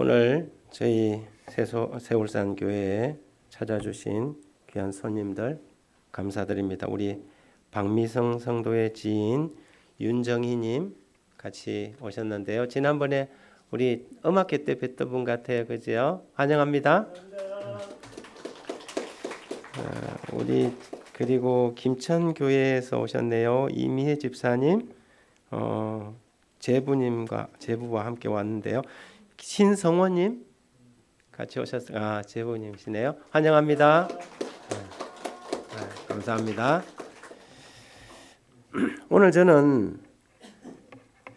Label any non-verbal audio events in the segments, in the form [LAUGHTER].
오늘 저희 세울산 교회에 찾아주신 귀한 손님들 감사드립니다. 우리 박미성 성도의 지인 윤정희님 같이 오셨는데요. 지난번에 우리 음악회 때 뵀던 분 같아요, 그죠? 환영합니다. 아, 우리 그리고 김천 교회에서 오셨네요. 이미혜 집사님, 어, 제부님과 제부와 함께 왔는데요. 신성원님 같이 오셨 아 제부님이시네요. 환영합니다. 네. 네, 감사합니다. [CLEARS THROAT] 오늘 저는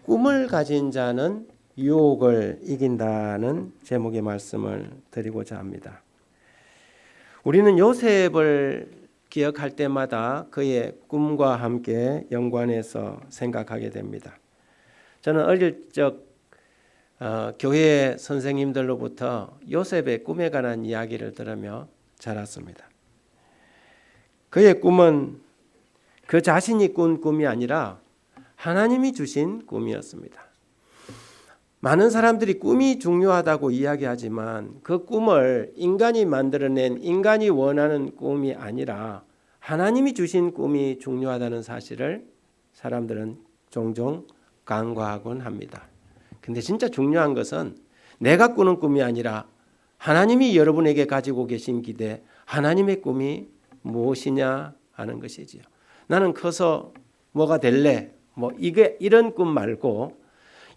꿈을 가진 자는 유혹을 이긴다는 제목의 말씀을 드리고자 합니다. 우리는 요셉을 기억할 때마다 그의 꿈과 함께 연관해서 생각하게 됩니다. 저는 어릴 적 어, 교회 선생님들로부터 요셉의 꿈에 관한 이야기를 들으며 자랐습니다. 그의 꿈은 그 자신이 꾼 꿈이 아니라 하나님이 주신 꿈이었습니다. 많은 사람들이 꿈이 중요하다고 이야기하지만 그 꿈을 인간이 만들어낸 인간이 원하는 꿈이 아니라 하나님이 주신 꿈이 중요하다는 사실을 사람들은 종종 간과하곤 합니다. 근데 진짜 중요한 것은 내가 꾸는 꿈이 아니라 하나님이 여러분에게 가지고 계신 기대, 하나님의 꿈이 무엇이냐 하는 것이지요. 나는 커서 뭐가 될래? 뭐 이게 이런 꿈 말고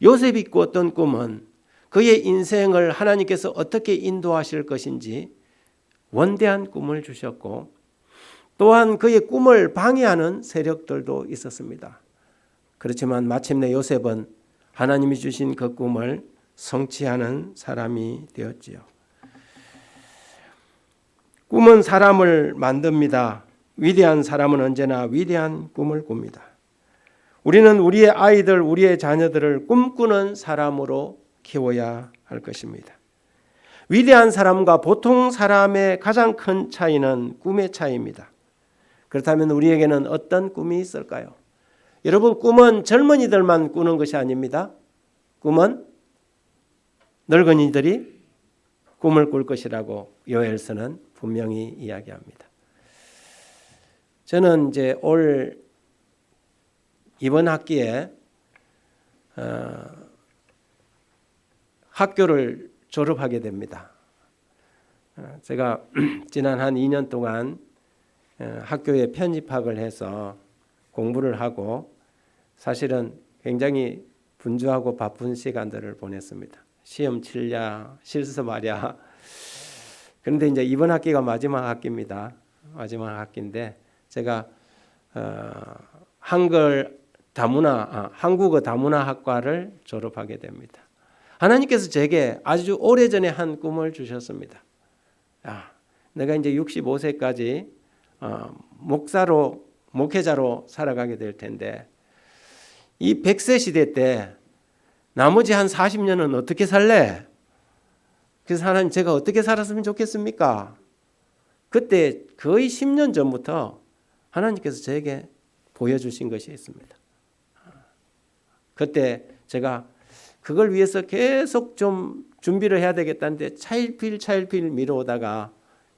요셉이 꿨던 꿈은 그의 인생을 하나님께서 어떻게 인도하실 것인지 원대한 꿈을 주셨고 또한 그의 꿈을 방해하는 세력들도 있었습니다. 그렇지만 마침내 요셉은 하나님이 주신 그 꿈을 성취하는 사람이 되었지요. 꿈은 사람을 만듭니다. 위대한 사람은 언제나 위대한 꿈을 꿉니다. 우리는 우리의 아이들, 우리의 자녀들을 꿈꾸는 사람으로 키워야 할 것입니다. 위대한 사람과 보통 사람의 가장 큰 차이는 꿈의 차이입니다. 그렇다면 우리에게는 어떤 꿈이 있을까요? 여러분 꿈은 젊은이들만 꾸는 것이 아닙니다. 꿈은 늙은이들이 꿈을 꿀 것이라고 요엘서는 분명히 이야기합니다. 저는 이제 올 이번 학기에 어, 학교를 졸업하게 됩니다. 어, 제가 [CLEARS THROAT] 지난 한 2년 동안 어, 학교에 편입학을 해서 공부를 하고 사실은 굉장히 분주하고 바쁜 시간들을 보냈습니다. 시험 칠랴, 실습 하랴. 그런데 이제 이번 학기가 마지막 학기입니다. 마지막 학기인데 제가 어, 한글 다문화, 아, 한국어 다문화 학과를 졸업하게 됩니다. 하나님께서 제게 아주 오래 전에 한 꿈을 주셨습니다. 아, 내가 이제 65세까지 어, 목사로 목회자로 살아가게 될 텐데 이 100세 시대 때 나머지 한 40년은 어떻게 살래? 그래서 하나님 제가 어떻게 살았으면 좋겠습니까? 그때 거의 10년 전부터 하나님께서 저에게 보여주신 것이 있습니다. 그때 제가 그걸 위해서 계속 좀 준비를 해야 되겠다는데 차일필 차일필 미뤄오다가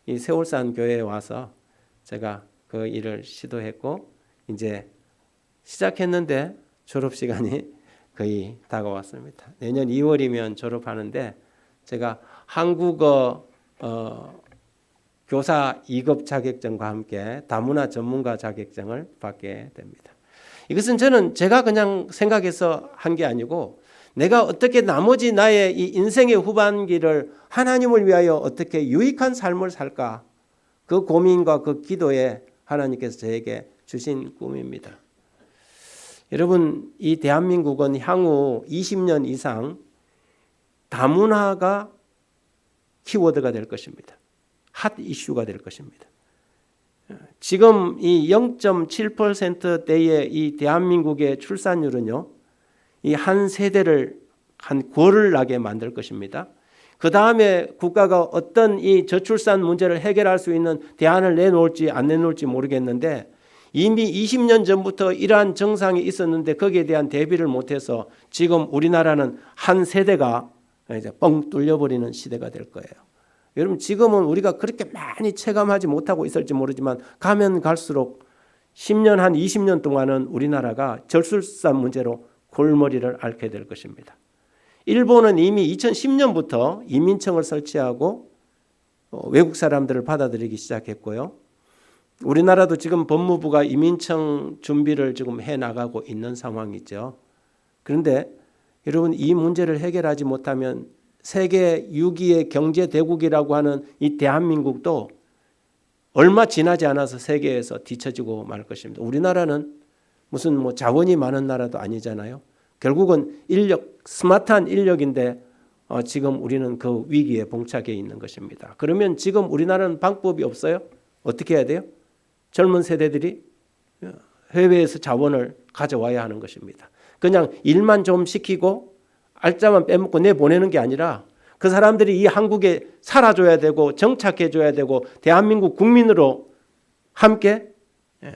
이 세월산 교회에 와서 제가 그 일을 시도했고 이제 시작했는데 졸업 시간이 거의 다가왔습니다. 내년 2월이면 졸업하는데 제가 한국어 어, 교사 2급 자격증과 함께 다문화 전문가 자격증을 받게 됩니다. 이것은 저는 제가 그냥 생각해서 한 게 아니고 내가 어떻게 나머지 나의 이 인생의 후반기를 하나님을 위하여 어떻게 유익한 삶을 살까 그 고민과 그 기도에 하나님께서 저에게 주신 꿈입니다. 여러분, 이 대한민국은 향후 20년 이상 다문화가 키워드가 될 것입니다. 핫 이슈가 될 것입니다. 지금 이 0.7%대의 이 대한민국의 출산율은요, 이 한 세대를 한 구월을 나게 만들 것입니다. 그 다음에 국가가 어떤 이 저출산 문제를 해결할 수 있는 대안을 내놓을지 안 내놓을지 모르겠는데 이미 20년 전부터 이러한 정상이 있었는데 거기에 대한 대비를 못해서 지금 우리나라는 한 세대가 이제 뻥 뚫려버리는 시대가 될 거예요. 여러분 지금은 우리가 그렇게 많이 체감하지 못하고 있을지 모르지만 가면 갈수록 10년 한 20년 동안은 우리나라가 절술산 문제로 골머리를 앓게 될 것입니다. 일본은 이미 2010년부터 이민청을 설치하고 어, 외국 사람들을 받아들이기 시작했고요. 우리나라도 지금 법무부가 이민청 준비를 지금 해 나가고 있는 상황이죠. 그런데 여러분 이 문제를 해결하지 못하면 세계 6위의 경제 대국이라고 하는 이 대한민국도 얼마 지나지 않아서 세계에서 뒤처지고 말 것입니다. 우리나라는 무슨 뭐 자원이 많은 나라도 아니잖아요. 결국은 인력 스마트한 인력인데 어, 지금 우리는 그 위기에 봉착해 있는 것입니다. 그러면 지금 우리나라는 방법이 없어요? 어떻게 해야 돼요? 젊은 세대들이 해외에서 자원을 가져와야 하는 것입니다. 그냥 일만 좀 시키고 알짜만 빼먹고 내보내는 게 아니라 그 사람들이 이 한국에 살아줘야 되고 정착해 줘야 되고 대한민국 국민으로 함께 예,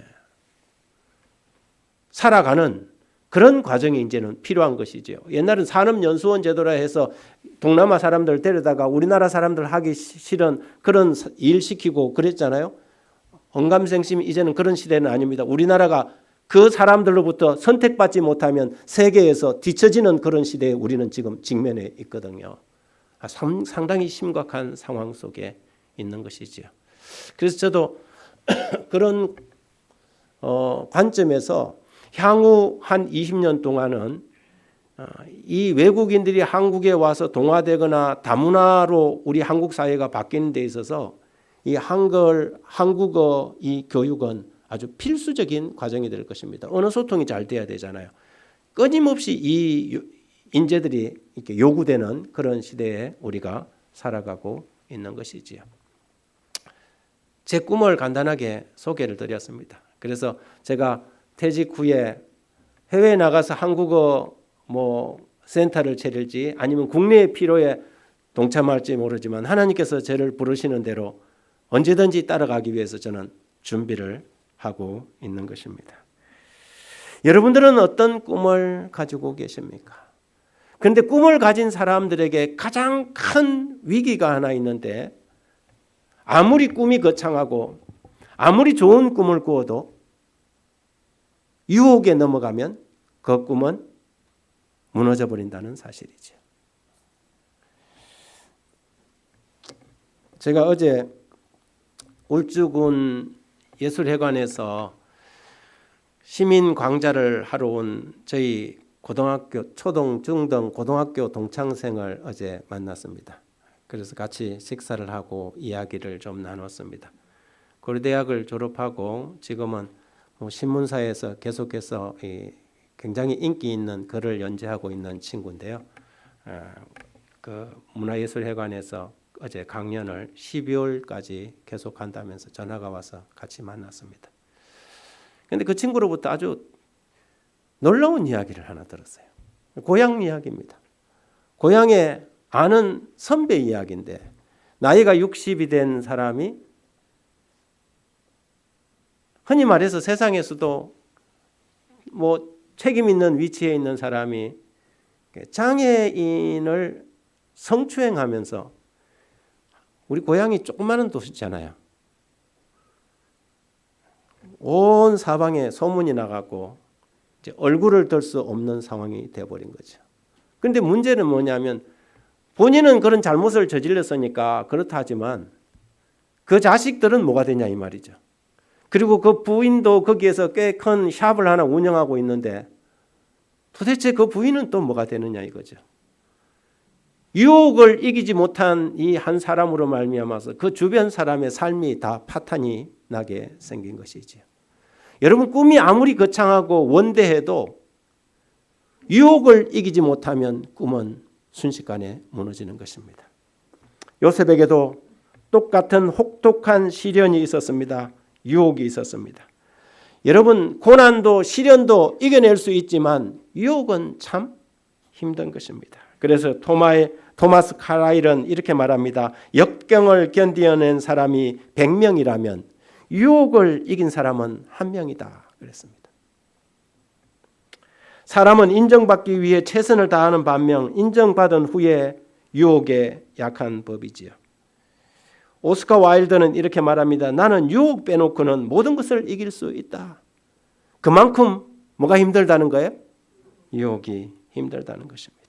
살아가는 그런 과정이 이제는 필요한 것이죠. 옛날은 산업연수원 제도라 해서 동남아 사람들 데려다가 우리나라 사람들 하기 싫은 그런 일 시키고 그랬잖아요. 언감생심 이제는 그런 시대는 아닙니다. 우리나라가 그 사람들로부터 선택받지 못하면 세계에서 뒤처지는 그런 시대에 우리는 지금 직면해 있거든요. 아, 상당히 심각한 상황 속에 있는 것이지요. 그래서 저도 [CLEARS THROAT] 그런 어, 관점에서 향후 한 20년 동안은 어, 이 외국인들이 한국에 와서 동화되거나 다문화로 우리 한국 사회가 바뀌는 데 있어서 이 한글 한국어 이 교육은 아주 필수적인 과정이 될 것입니다. 언어 소통이 잘 돼야 되잖아요. 끊임없이 이 인재들이 이렇게 요구되는 그런 시대에 우리가 살아가고 있는 것이지요. 제 꿈을 간단하게 소개를 드렸습니다. 그래서 제가 퇴직 후에 해외에 나가서 한국어 뭐 센터를 차릴지 아니면 국내의 필요에 동참할지 모르지만 하나님께서 저를 부르시는 대로 언제든지 따라가기 위해서 저는 준비를 하고 있는 것입니다. 여러분들은 어떤 꿈을 가지고 계십니까? 그런데 꿈을 가진 사람들에게 가장 큰 위기가 하나 있는데 아무리 꿈이 거창하고 아무리 좋은 꿈을 꾸어도 유혹에 넘어가면 그 꿈은 무너져 버린다는 사실이죠. 제가 어제 울주군 예술회관에서 시민 광자를 하러 온 저희 고등학교 초등 중등 고등학교 동창생을 어제 만났습니다. 그래서 같이 식사를 하고 이야기를 좀 나눴습니다. 고려대학을 졸업하고 지금은 뭐 신문사에서 계속해서 굉장히 인기 있는 글을 연재하고 있는 친구인데요. 아, 그 문화예술회관에서 어제 강연을 12월까지 계속한다면서 전화가 와서 같이 만났습니다. 근데 그 친구로부터 아주 놀라운 이야기를 하나 들었어요. 고향 이야기입니다. 고향에 아는 선배 이야기인데 나이가 60이 된 사람이 흔히 말해서 세상에서도 뭐 책임 있는 위치에 있는 사람이 장애인을 성추행하면서 우리 고향이 조그마한 도시잖아요. 온 사방에 소문이 나가고 이제 얼굴을 들 수 없는 상황이 되어버린 거죠. 그런데 문제는 뭐냐면 본인은 그런 잘못을 저질렀으니까 그렇다 하지만 그 자식들은 뭐가 되냐 이 말이죠. 그리고 그 부인도 거기에서 꽤 큰 샵을 하나 운영하고 있는데 도대체 그 부인은 또 뭐가 되느냐 이거죠. 유혹을 이기지 못한 이 한 사람으로 말미암아서 그 주변 사람의 삶이 다 파탄이 나게 생긴 것이지요. 여러분 꿈이 아무리 거창하고 원대해도 유혹을 이기지 못하면 꿈은 순식간에 무너지는 것입니다. 요셉에게도 똑같은 혹독한 시련이 있었습니다. 유혹이 있었습니다. 여러분 고난도 시련도 이겨낼 수 있지만 유혹은 참 힘든 것입니다. 그래서 토마의 토마스 카라일은 이렇게 말합니다. 역경을 견디어낸 사람이 100명이라면 유혹을 이긴 사람은 한 명이다. 그랬습니다. 사람은 인정받기 위해 최선을 다하는 반면 인정받은 후에 유혹에 약한 법이지요. 오스카 와일드는 이렇게 말합니다. 나는 유혹 빼놓고는 모든 것을 이길 수 있다. 그만큼 뭐가 힘들다는 거예요? 유혹이 힘들다는 것입니다.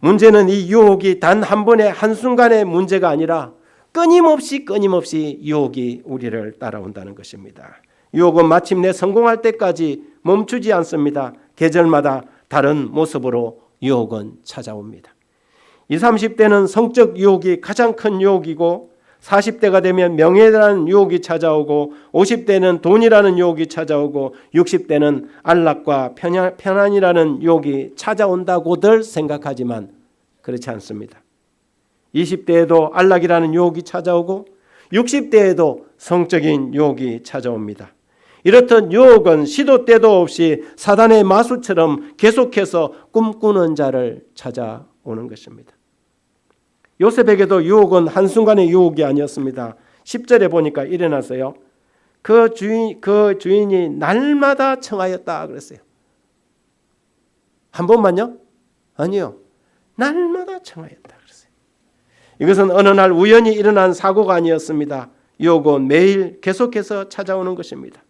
문제는 이 유혹이 단 한 번의 한순간의 문제가 아니라 끊임없이 끊임없이 유혹이 우리를 따라온다는 것입니다. 유혹은 마침내 성공할 때까지 멈추지 않습니다. 계절마다 다른 모습으로 유혹은 찾아옵니다. 20, 30대는 성적 유혹이 가장 큰 유혹이고 40대가 되면 명예라는 유혹이 찾아오고 50대는 돈이라는 유혹이 찾아오고 60대는 안락과 편안, 편안 이라는 유혹이 찾아온다고들 생각하지만 그렇지 않습니다. 20대에도 안락이라는 유혹이 찾아오고 60대에도 성적인 유혹이 찾아옵니다. 이렇듯 유혹은 시도 때도 없이 사단의 마수처럼 계속해서 꿈꾸는 자를 찾아오는 것입니다. 요셉에게도 유혹은 한순간의 유혹이 아니었습니다. 10절에 보니까 일어나서요. 그 주인 그 주인이 날마다 청하였다 그랬어요. 한 번만요? 아니요. 날마다 청하였다 그랬어요. 이것은 어느 날 우연히 일어난 사고가 아니었습니다. 유혹은 매일 계속해서 찾아오는 것입니다.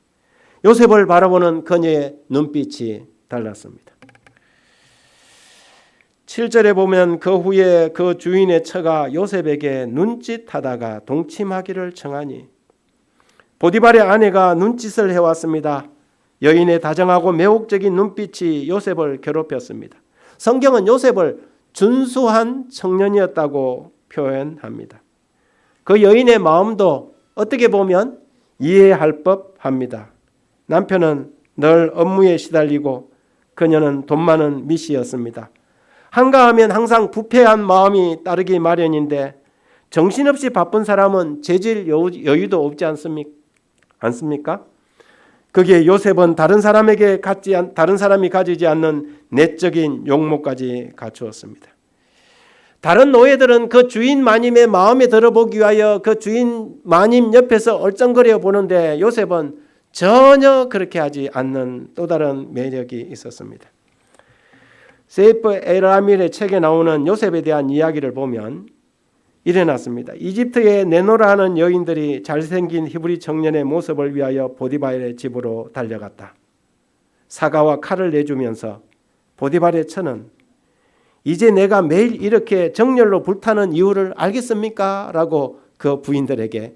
요셉을 바라보는 그녀의 눈빛이 달랐습니다. 7절에 보면 그 후에 그 주인의 처가 요셉에게 눈짓하다가 동침하기를 청하니 보디발의 아내가 눈짓을 해왔습니다. 여인의 다정하고 매혹적인 눈빛이 요셉을 괴롭혔습니다. 성경은 요셉을 준수한 청년이었다고 표현합니다. 그 여인의 마음도 어떻게 보면 이해할 법합니다. 남편은 늘 업무에 시달리고 그녀는 돈 많은 미씨였습니다. 한가하면 항상 부패한 마음이 따르기 마련인데 정신없이 바쁜 사람은 재질 여유도 없지 않습니까? 그게 요셉은 다른 사람에게 갖지 다른 사람이 가지지 않는 내적인 용모까지 갖추었습니다. 다른 노예들은 그 주인 마님의 마음에 들어보기 위하여 그 주인 마님 옆에서 얼쩡거려 보는데 요셉은 전혀 그렇게 하지 않는 또 다른 매력이 있었습니다. 세이프 에라밀의 책에 나오는 요셉에 대한 이야기를 보면 일어났습니다. 이집트에 내노라 하는 여인들이 잘생긴 히브리 청년의 모습을 위하여 보디발의 집으로 달려갔다. 사과와 칼을 내주면서 보디발의 처는 이제 내가 매일 이렇게 정열로 불타는 이유를 알겠습니까? 라고 그 부인들에게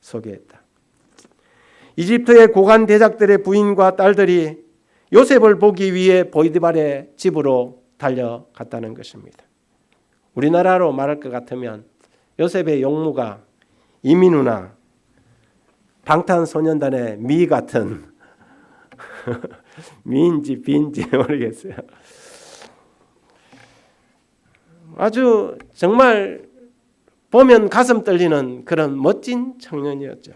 소개했다. 이집트의 고관 대작들의 부인과 딸들이 요셉을 보기 위해 보이드발의 집으로 달려갔다는 것입니다. 우리나라로 말할 것 같으면 요셉의 용무가 이민우나 방탄소년단의 미 같은 [LAUGHS] 미인지 비인지 모르겠어요. 아주 정말 보면 가슴 떨리는 그런 멋진 청년이었죠.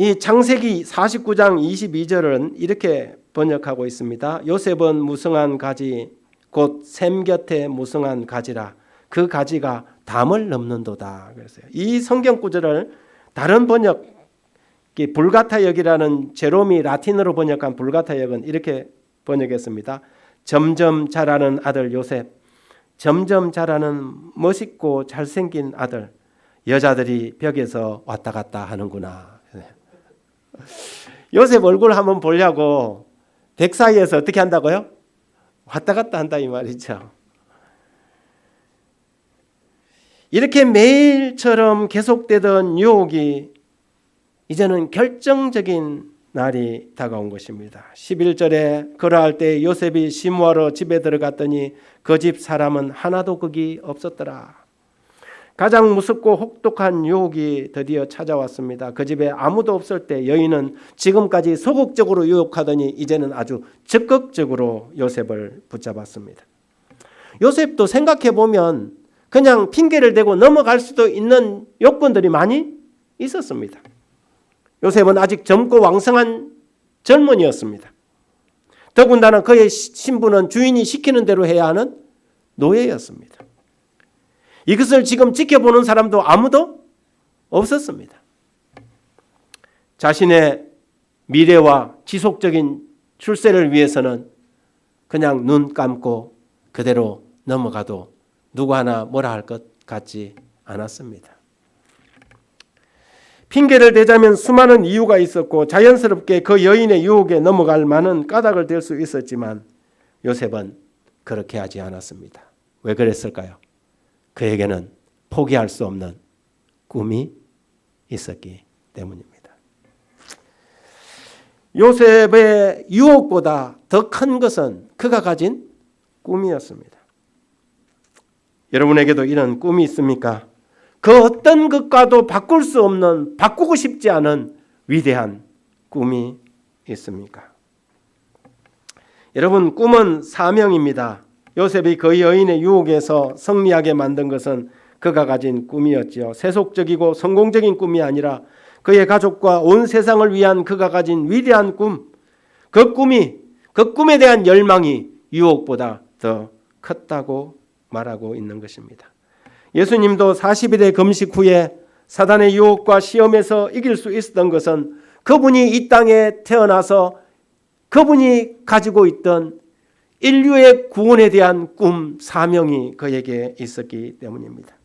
이 창세기 49장 22절은 이렇게 번역하고 있습니다. 요셉은 무성한 가지 곧 샘 곁에 무성한 가지라 그 가지가 담을 넘는도다. 그랬어요. 이 성경 구절을 다른 번역 불가타역이라는 제롬이 라틴어로 번역한 불가타역은 이렇게 번역했습니다. 점점 자라는 아들 요셉, 점점 자라는 멋있고 잘생긴 아들, 여자들이 벽에서 왔다 갔다 하는구나. [LAUGHS] 요셉 얼굴 한번 보려고 백 사이에서 어떻게 한다고요? 왔다 갔다 한다 이 말이죠. 이렇게 매일처럼 계속되던 유혹이 이제는 결정적인 날이 다가온 것입니다. 11절에 그러할 때 요셉이 시무하러 집에 들어갔더니 그 집 사람은 하나도 거기 없었더라. 가장 무섭고 혹독한 유혹이 드디어 찾아왔습니다. 그 집에 아무도 없을 때 여인은 지금까지 소극적으로 유혹하더니 이제는 아주 적극적으로 요셉을 붙잡았습니다. 요셉도 생각해 보면 그냥 핑계를 대고 넘어갈 수도 있는 요건들이 많이 있었습니다. 요셉은 아직 젊고 왕성한 젊은이였습니다. 더군다나 그의 신분은 주인이 시키는 대로 해야 하는 노예였습니다. 이것을 지금 지켜보는 사람도 아무도 없었습니다. 자신의 미래와 지속적인 출세를 위해서는 그냥 눈 감고 그대로 넘어가도 누구 하나 뭐라 할 것 같지 않았습니다. 핑계를 대자면 수많은 이유가 있었고 자연스럽게 그 여인의 유혹에 넘어갈 많은 까닭을 댈 수 있었지만 요셉은 그렇게 하지 않았습니다. 왜 그랬을까요? 그에게는 포기할 수 없는 꿈이 있었기 때문입니다. 요셉의 유혹보다 더 큰 것은 그가 가진 꿈이었습니다. 여러분에게도 이런 꿈이 있습니까? 그 어떤 것과도 바꿀 수 없는 바꾸고 싶지 않은 위대한 꿈이 있습니까? 여러분 꿈은 사명입니다. 요셉이 그 여인의 유혹에서 승리하게 만든 것은 그가 가진 꿈이었지요. 세속적이고 성공적인 꿈이 아니라 그의 가족과 온 세상을 위한 그가 가진 위대한 꿈. 그 꿈이 그 꿈에 대한 열망이 유혹보다 더 컸다고 말하고 있는 것입니다. 예수님도 40일의 금식 후에 사단의 유혹과 시험에서 이길 수 있었던 것은 그분이 이 땅에 태어나서 그분이 가지고 있던 인류의 구원에 대한 꿈, 사명이 그에게 있었기 때문입니다.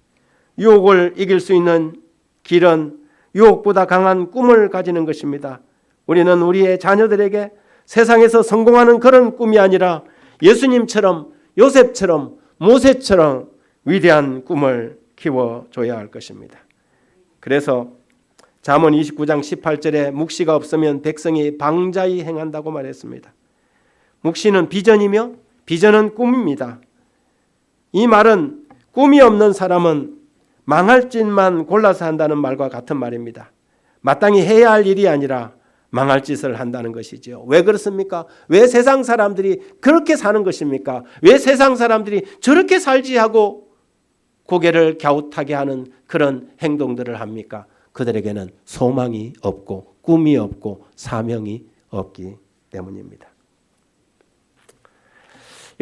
유혹을 이길 수 있는 길은 유혹보다 강한 꿈을 가지는 것입니다. 우리는 우리의 자녀들에게 세상에서 성공하는 그런 꿈이 아니라 예수님처럼 요셉처럼 모세처럼 위대한 꿈을 키워줘야 할 것입니다. 그래서 잠언 29장 18절에 묵시가 없으면 백성이 방자히 행한다고 말했습니다. 묵시는 비전이며 비전은 꿈입니다. 이 말은 꿈이 없는 사람은 망할 짓만 골라서 한다는 말과 같은 말입니다. 마땅히 해야 할 일이 아니라 망할 짓을 한다는 것이죠. 왜 그렇습니까? 왜 세상 사람들이 그렇게 사는 것입니까? 왜 세상 사람들이 저렇게 살지 하고 고개를 갸웃하게 하는 그런 행동들을 합니까? 그들에게는 소망이 없고 꿈이 없고 사명이 없기 때문입니다.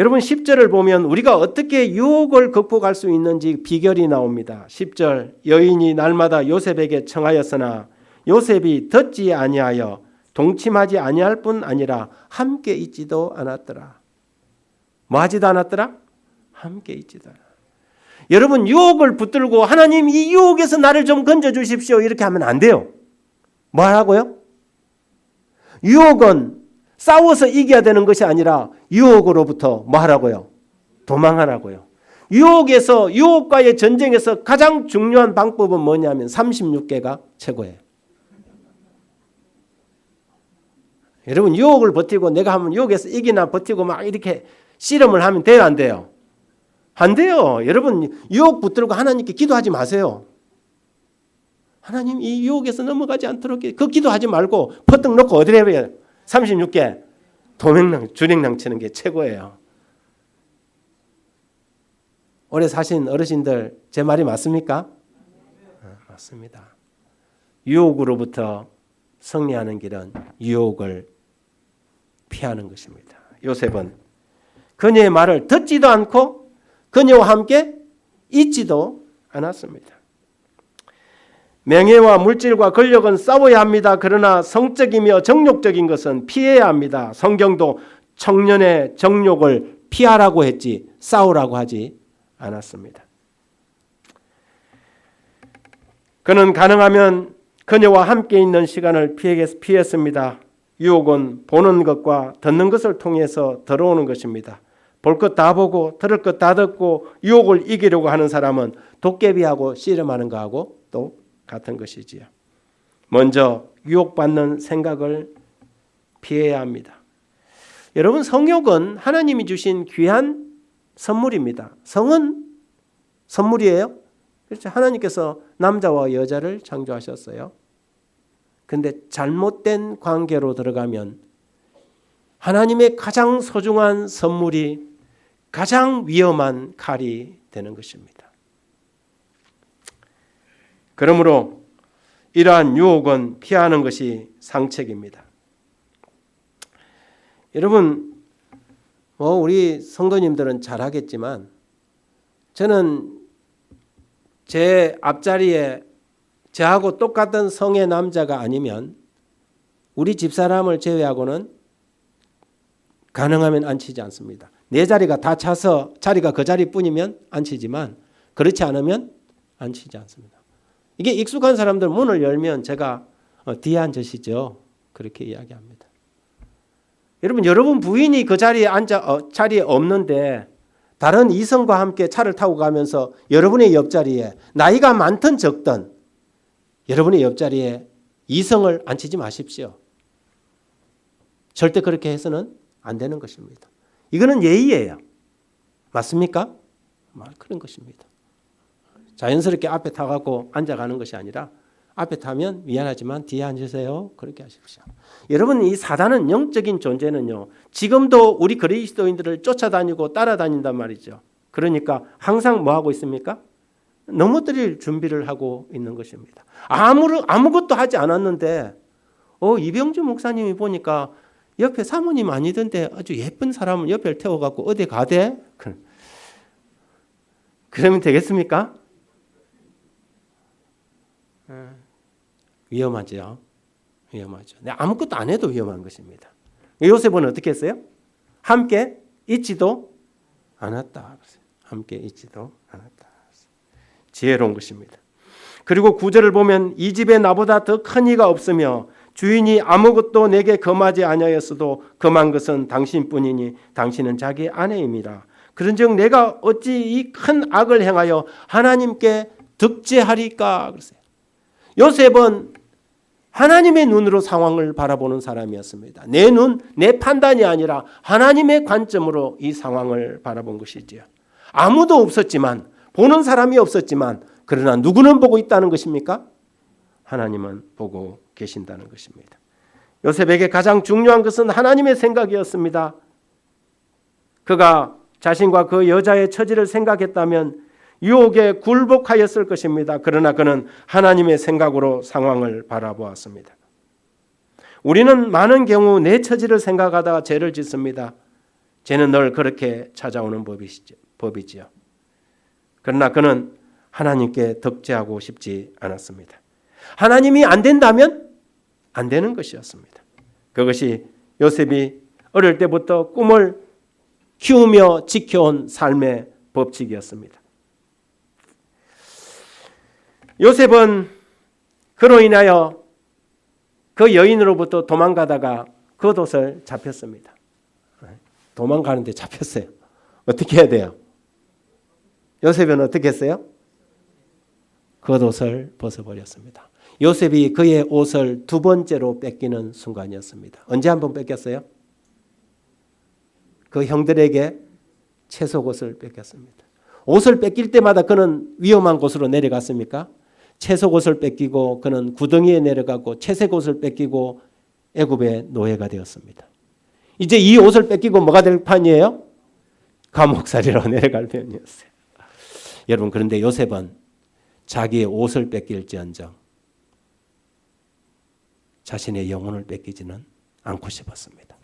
여러분 10절을 보면 우리가 어떻게 유혹을 극복할 수 있는지 비결이 나옵니다. 10절 여인이 날마다 요셉에게 청하였으나 요셉이 듣지 아니하여 동침하지 아니할 뿐 아니라 함께 있지도 않았더라. 뭐 하지도 않았더라? 함께 있지도 않았더라. 여러분 유혹을 붙들고 하나님 이 유혹에서 나를 좀 건져 주십시오 이렇게 하면 안 돼요. 뭐 하라고요? 유혹은 싸워서 이겨야 되는 것이 아니라 유혹으로부터 뭐 하라고요? 도망하라고요. 유혹에서 유혹과의 전쟁에서 가장 중요한 방법은 뭐냐면 36개가 최고예요. 여러분 유혹을 버티고 내가 하면 유혹에서 이기나 버티고 막 이렇게 씨름을 하면 돼요 안 돼요? 안 돼요. 여러분 유혹 붙들고 하나님께 기도하지 마세요. 하나님 이 유혹에서 넘어가지 않도록 그 기도하지 말고 퍼뜩 놓고 어디로 해요? 36개 도맹랑 주랭랑 치는 게 최고예요. 오래 사신 어르신들 제 말이 맞습니까? 네, 맞습니다. 유혹으로부터 승리하는 길은 유혹을 피하는 것입니다. 요셉은 그녀의 말을 듣지도 않고 그녀와 함께 있지도 않았습니다. 명예와 물질과 권력은 싸워야 합니다. 그러나 성적이며 정욕적인 것은 피해야 합니다. 성경도 청년의 정욕을 피하라고 했지 싸우라고 하지 않았습니다. 그는 가능하면 그녀와 함께 있는 시간을 피했습니다. 유혹은 보는 것과 듣는 것을 통해서 들어오는 것입니다. 볼 것 다 보고 들을 것 다 듣고 유혹을 이기려고 하는 사람은 도깨비하고 씨름하는 거하고 또 같은 것이지요. 먼저 유혹받는 생각을 피해야 합니다. 여러분 성욕은 하나님이 주신 귀한 선물입니다. 성은 선물이에요. 그렇죠. 하나님께서 남자와 여자를 창조하셨어요. 근데 잘못된 관계로 들어가면 하나님의 가장 소중한 선물이 가장 위험한 칼이 되는 것입니다. 그러므로 이러한 유혹은 피하는 것이 상책입니다. 여러분, 뭐 우리 성도님들은 잘하겠지만 저는 제 앞자리에 저하고 똑같은 성의 남자가 아니면 우리 집사람을 제외하고는 가능하면 앉히지 않습니다. 내 자리가 다 차서 자리가 그 자리뿐이면 앉히지만 그렇지 않으면 앉히지 않습니다. 이게 익숙한 사람들 문을 열면 제가 어, 뒤에 앉으시죠. 그렇게 이야기합니다. 여러분 여러분 부인이 그 자리에 앉아 어, 자리에 없는데 다른 이성과 함께 차를 타고 가면서 여러분의 옆자리에 나이가 많든 적든 여러분의 옆자리에 이성을 앉히지 마십시오. 절대 그렇게 해서는 안 되는 것입니다. 이거는 예의예요. 맞습니까? 그런 것입니다. 자연스럽게 앞에 타갖고 앉아가는 것이 아니라 앞에 타면 미안하지만 뒤에 앉으세요. 그렇게 하십시오. 여러분 이 사단은 영적인 존재는요. 지금도 우리 그리스도인들을 쫓아다니고 따라다닌단 말이죠. 그러니까 항상 뭐 하고 있습니까? 넘어뜨릴 준비를 하고 있는 것입니다. 아무 아무것도 하지 않았는데 어 이병주 목사님이 보니까 옆에 사모님 아니던데 아주 예쁜 사람을 옆에 태워갖고 어디 가대? 그러면 되겠습니까? 위험하죠. 위험하죠. 네, 아무것도 안 해도 위험한 것입니다. 요셉은 어떻게 했어요? 함께 있지도 않았다. 함께 있지도 않았다. 지혜로운 것입니다. 그리고 구절을 보면 이 집에 나보다 더 큰 이가 없으며 주인이 아무것도 내게 금하지 아니하였어도 금한 것은 당신뿐이니 당신은 자기 아내입니다. 그런즉 내가 어찌 이 큰 악을 행하여 하나님께 득죄하리까 그러세요. 요셉은 하나님의 눈으로 상황을 바라보는 사람이었습니다. 내 눈, 내 판단이 아니라 하나님의 관점으로 이 상황을 바라본 것이지요. 아무도 없었지만 보는 사람이 없었지만 그러나 누구는 보고 있다는 것입니까? 하나님은 보고 계신다는 것입니다. 요셉에게 가장 중요한 것은 하나님의 생각이었습니다. 그가 자신과 그 여자의 처지를 생각했다면 유혹에 굴복하였을 것입니다. 그러나 그는 하나님의 생각으로 상황을 바라보았습니다. 우리는 많은 경우 내 처지를 생각하다가 죄를 짓습니다. 죄는 늘 그렇게 찾아오는. 법이지요. 그러나 그는 하나님께 덕죄하고 싶지 않았습니다. 하나님이 안 된다면 안 되는 것이었습니다. 그것이 요셉이 어릴 때부터 꿈을 키우며 지켜온 삶의 법칙이었습니다. 요셉은 그로 인하여 그 여인으로부터 도망가다가 겉옷을 잡혔습니다. 도망가는데 잡혔어요. 어떻게 해야 돼요? 요셉은 어떻게 했어요? 겉옷을 벗어버렸습니다. 요셉이 그의 옷을 두 번째로 뺏기는 순간이었습니다. 언제 한 번 뺏겼어요? 그 형들에게 채속옷을 뺏겼습니다. 옷을 뺏길 때마다 그는 위험한 곳으로 내려갔습니까? 채속옷을 뺏기고 그는 구덩이에 내려가고 채색옷을 뺏기고 애굽의 노예가 되었습니다. 이제 이 옷을 뺏기고 뭐가 될 판이에요? 감옥살이로 [LAUGHS] 내려갈 편이었어요. 여러분 그런데 요셉은 자기의 옷을 뺏길지언정 자신의 영혼을 뺏기지는 않고 싶었습니다.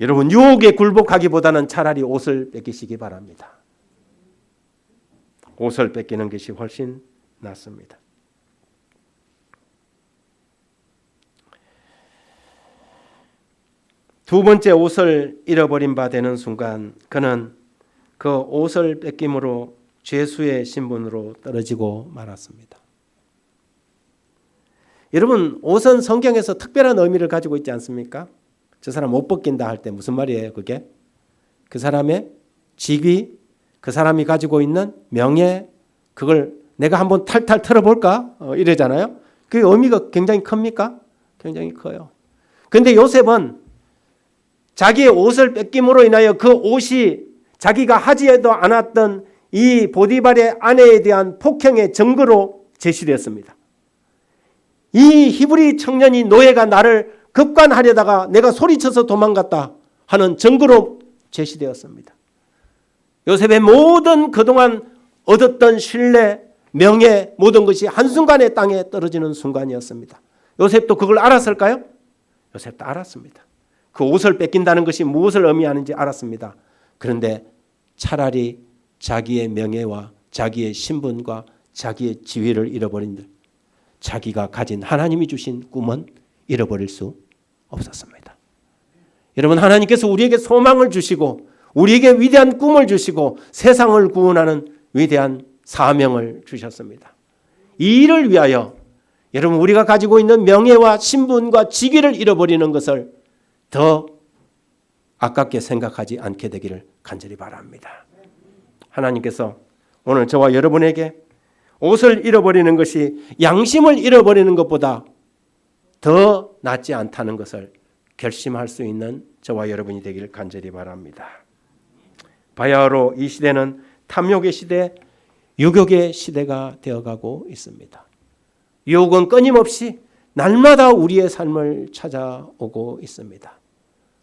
여러분 유혹에 굴복하기보다는 차라리 옷을 뺏기시기 바랍니다. 옷을 뺏기는 것이 훨씬 낫습니다. 두 번째 옷을 잃어버린 바 되는 순간 그는 그 옷을 뺏김으로 죄수의 신분으로 떨어지고 말았습니다. 여러분 옷은 성경에서 특별한 의미를 가지고 있지 않습니까? 저 사람 못 벗긴다 할 때 무슨 말이에요? 그게 그 사람의 직위, 그 사람이 가지고 있는 명예 그걸 내가 한번 탈탈 털어볼까 어, 이러잖아요. 그 의미가 굉장히 큽니까? 굉장히 커요. 근데 요셉은 자기의 옷을 뺏김으로 인하여 그 옷이 자기가 하지도 않았던 이 보디발의 아내에 대한 폭행의 증거로 제시되었습니다. 이 히브리 청년이 노예가 나를 급관하려다가 내가 소리쳐서 도망갔다 하는 증거로 제시되었습니다. 요셉의 모든 그동안 얻었던 신뢰, 명예, 모든 것이 한순간에 땅에 떨어지는 순간이었습니다. 요셉도 그걸 알았을까요? 요셉도 알았습니다. 그 옷을 뺏긴다는 것이 무엇을 의미하는지 알았습니다. 그런데 차라리 자기의 명예와 자기의 신분과 자기의 지위를 잃어버린 자기가 가진 하나님이 주신 꿈은 잃어버릴 수 없었습니다. 여러분 하나님께서 우리에게 소망을 주시고 우리에게 위대한 꿈을 주시고 세상을 구원하는 위대한 사명을 주셨습니다. 이 일을 위하여 여러분 우리가 가지고 있는 명예와 신분과 직위를 잃어버리는 것을 더 아깝게 생각하지 않게 되기를 간절히 바랍니다. 하나님께서 오늘 저와 여러분에게 옷을 잃어버리는 것이 양심을 잃어버리는 것보다 더 낫지 않다는 것을 결심할 수 있는 저와 여러분이 되기를 간절히 바랍니다. 바야흐로 이 시대는 탐욕의 시대, 유욕의 시대가 되어가고 있습니다. 유혹은 끊임없이 날마다 우리의 삶을 찾아오고 있습니다.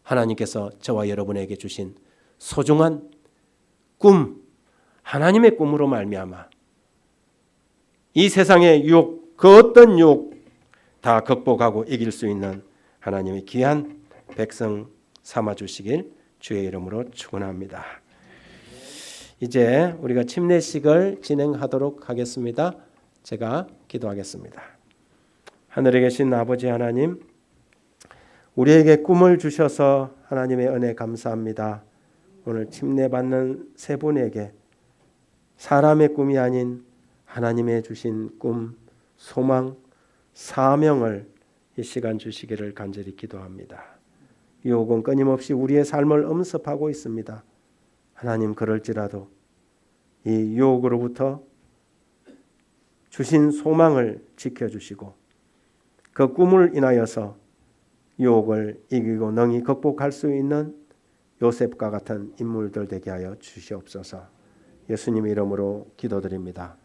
하나님께서 저와 여러분에게 주신 소중한 꿈, 하나님의 꿈으로 말미암아 이 세상의 유혹, 그 어떤 유혹 다 극복하고 이길 수 있는 하나님의 귀한 백성 삼아 주시길 주의 이름으로 축원합니다. 이제 우리가 침례식을 진행하도록 하겠습니다. 제가 기도하겠습니다. 하늘에 계신 아버지 하나님, 우리에게 꿈을 주셔서 하나님의 은혜 감사합니다. 오늘 침례 받는 세 분에게 사람의 꿈이 아닌 하나님의 주신 꿈, 소망, 사명을 이 시간 주시기를 간절히 기도합니다. 유혹은 끊임없이 우리의 삶을 엄습하고 있습니다. 하나님 그럴지라도 이 유혹으로부터 주신 소망을 지켜주시고 그 꿈을 인하여서 유혹을 이기고 능히 극복할 수 있는 요셉과 같은 인물들 되게 하여 주시옵소서. 예수님 이름으로 기도드립니다.